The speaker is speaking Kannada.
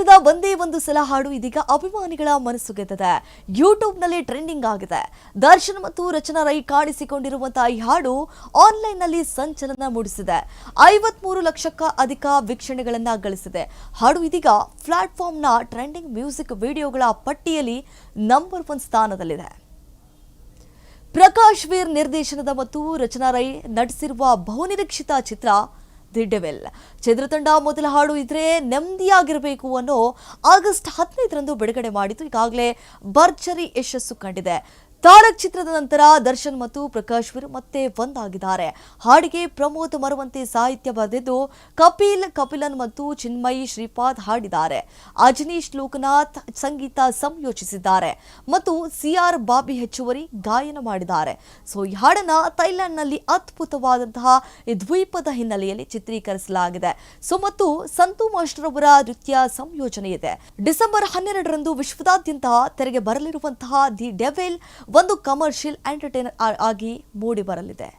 ಚಿತ್ರದ ಒಂದೇ ಒಂದು ಸಲ ಹಾಡು ಇದೀಗ ಅಭಿಮಾನಿಗಳ ಮನಸ್ಸು ಗೆದ್ದಿದೆ. ಯೂಟ್ಯೂಬ್ನಲ್ಲಿ ಟ್ರೆಂಡಿಂಗ್ ಆಗಿದೆ. ದರ್ಶನ್ ಮತ್ತು ರಚನಾ ರೈ ಕಾಣಿಸಿಕೊಂಡಿರುವಂತಹ ಈ ಹಾಡು ಆನ್ಲೈನ್ನಲ್ಲಿ ಸಂಚಲನ ಮೂಡಿಸಿದೆ. ಐವತ್ಮೂರು ಲಕ್ಷಕ್ಕ ಅಧಿಕ ವೀಕ್ಷಣೆಗಳನ್ನ ಗಳಿಸಿದೆ. ಹಾಡು ಇದೀಗ ಪ್ಲಾಟ್ಫಾರ್ಮ್ನ ಟ್ರೆಂಡಿಂಗ್ ಮ್ಯೂಸಿಕ್ ವಿಡಿಯೋಗಳ ಪಟ್ಟಿಯಲ್ಲಿ ನಂಬರ್ ಒನ್ ಸ್ಥಾನದಲ್ಲಿದೆ. ಪ್ರಕಾಶ್ ವೀರ್ ನಿರ್ದೇಶನದ ಮತ್ತು ರಚನಾ ರೈ ನಟಿಸಿರುವ ಬಹುನಿರೀಕ್ಷಿತ ಚಿತ್ರ ದಿ ಡೆವೆಲ್ ಚಿತ್ರತಂಡ ಮೊದಲ ಹಾಡು ಇದ್ರೆ ನೆಮ್ಮದಿಯಾಗಿರಬೇಕು ಅನ್ನೋ ಆಗಸ್ಟ್ ಹದಿನೈದರಂದು ಬಿಡುಗಡೆ ಮಾಡಿತು ಈಗಾಗಲೇ ಭರ್ಜರಿ ಯಶಸ್ಸು ಕಂಡಿದೆ. ತಾರಕ್ ಚಿತ್ರದ ನಂತರ ದರ್ಶನ್ ಮತ್ತು ಪ್ರಕಾಶ್ ವೀರ್ ಮತ್ತೆ ಒಂದಾಗಿದ್ದಾರೆ. ಹಾಡಿಗೆ ಪ್ರಮೋದ್ ಮರುವಂತೆ ಸಾಹಿತ್ಯ ಬರೆದಿದ್ದು ಕಪಿಲ್, ಕಪಿಲನ್ ಮತ್ತು ಚಿನ್ಮಯಿ ಶ್ರೀಪಾದ್ ಹಾಡಿದ್ದಾರೆ. ಅಜನೀಶ್ ಲೋಕನಾಥ್ ಸಂಗೀತ ಸಂಯೋಜಿಸಿದ್ದಾರೆ ಮತ್ತು ಸಿಆರ್ ಬಾಬಿ ಹೆಚ್ಚುವರಿ ಗಾಯನ ಮಾಡಿದ್ದಾರೆ. ಸೊ, ಈ ಹಾಡನ್ನ ಥೈಲ್ಯಾಂಡ್ನಲ್ಲಿ ಅದ್ಭುತವಾದಂತಹ ದ್ವೀಪದ ಹಿನ್ನೆಲೆಯಲ್ಲಿ ಚಿತ್ರೀಕರಿಸಲಾಗಿದೆ. ಸೊ, ಮತ್ತು ಸಂತು ಮಾಸ್ಟರ್ ಅವರ ನೃತ್ಯ ಸಂಯೋಜನೆ ಇದೆ. ಡಿಸೆಂಬರ್ ಹನ್ನೆರಡರಂದು ವಿಶ್ವದಾದ್ಯಂತ ತೆರೆಗೆ ಬರಲಿರುವಂತಹ ದಿ ಡೆವೆಲ್ ಒಂದು ಕಮರ್ಷಿಯಲ್ ಎಂಟರ್ಟೈನರ್ ಆಗಿ ಮೂಡಿ ಬರಲಿದೆ